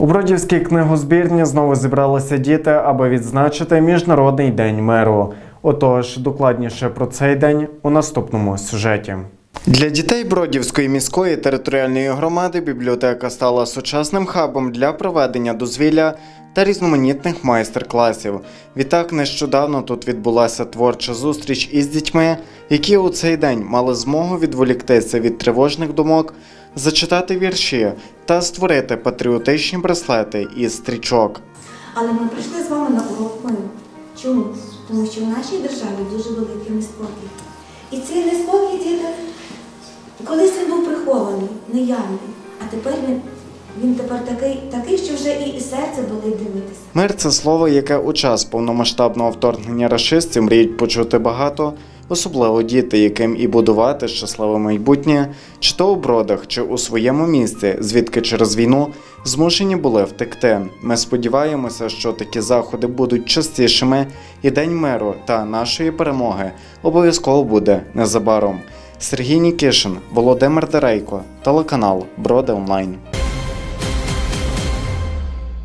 У Бродівській книгозбірні знову зібралися діти, аби відзначити Міжнародний день миру. Отож, докладніше про цей день у наступному сюжеті. Для дітей Бродівської міської територіальної громади бібліотека стала сучасним хабом для проведення дозвілля та різноманітних майстер-класів. Відтак нещодавно тут відбулася творча зустріч із дітьми, які у цей день мали змогу відволіктися від тривожних думок, зачитати вірші та створити патріотичні браслети із стрічок. Але ми прийшли з вами на урок миру. Чому? Тому що в нашій державі дуже великий неспокій. І цей неспокій, діти, неявний. А тепер він, він тепер такий, такий, що вже і, серце болить дивитися. Мир це слово, яке у час повномасштабного вторгнення рашистів мріють почути багато, особливо діти, яким і будувати щасливе майбутнє, чи то у бродах, чи у своєму місці, звідки через війну змушені були втекти. Ми сподіваємося, що такі заходи будуть частішими, і День миру та нашої перемоги обов'язково буде незабаром. Сергій Нікішин, Володимир Дерейко, телеканал Броди Онлайн.